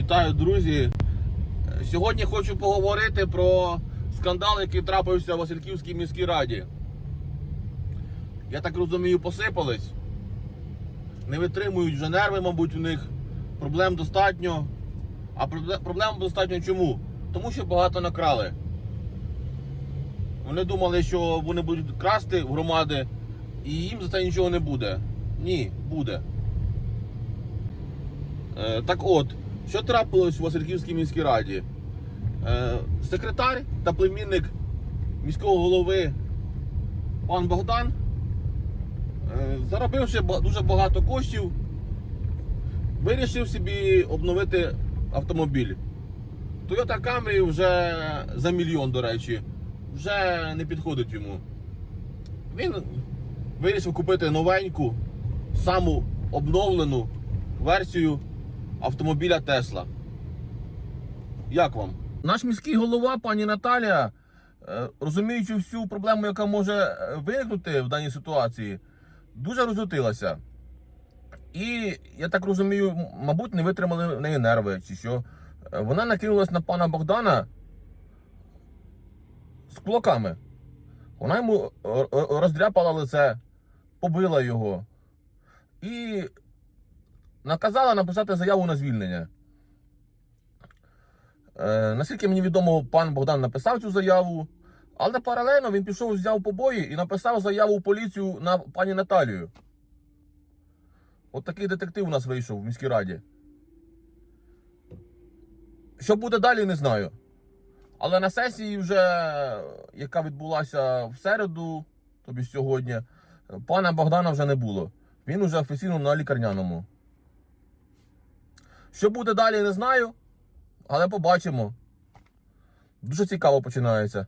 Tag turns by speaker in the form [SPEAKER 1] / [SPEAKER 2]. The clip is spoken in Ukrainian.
[SPEAKER 1] Вітаю, друзі. Сьогодні хочу поговорити про скандал, який трапився в Васильківській міській раді. Я так розумію, посипались. Не витримують вже нерви, мабуть, у них. Проблем достатньо. А проблем достатньо чому? Тому що багато накрали. Вони думали, що вони будуть красти в громади, і їм за це нічого не буде. Ні, буде. Е, так от, що трапилось у Васильківській міській раді? Е, секретар та племінник міського голови пан Богдан, е, заробивши дуже багато коштів, вирішив собі обновити автомобіль. Toyota Camry вже за мільйон, до речі, вже не підходить йому. Він вирішив купити новеньку, саму обновлену версію автомобіля Тесла. Як вам? Наш міський голова, пані Наталія, е, розуміючи всю проблему, яка може е, виникнути в даній ситуації, дуже розлютилася. І, я так розумію, мабуть, не витримали в неї нерви чи що. Е, Вона накинулась на пана Богдана з кулаками. Вона йому роздряпала лице, побила його і наказала написати заяву на звільнення. Е, наскільки мені відомо, пан Богдан написав цю заяву, але паралельно він пішов, взяв побої і написав заяву в поліцію на пані Наталію. От такий детектив у нас вийшов в міській раді. Що буде далі, не знаю. Але на сесії, вже, яка відбулася в середу, тобі сьогодні, пана Богдана вже не було. Він уже офіційно на лікарняному. Що буде далі, не знаю, але побачимо. Дуже цікаво починається.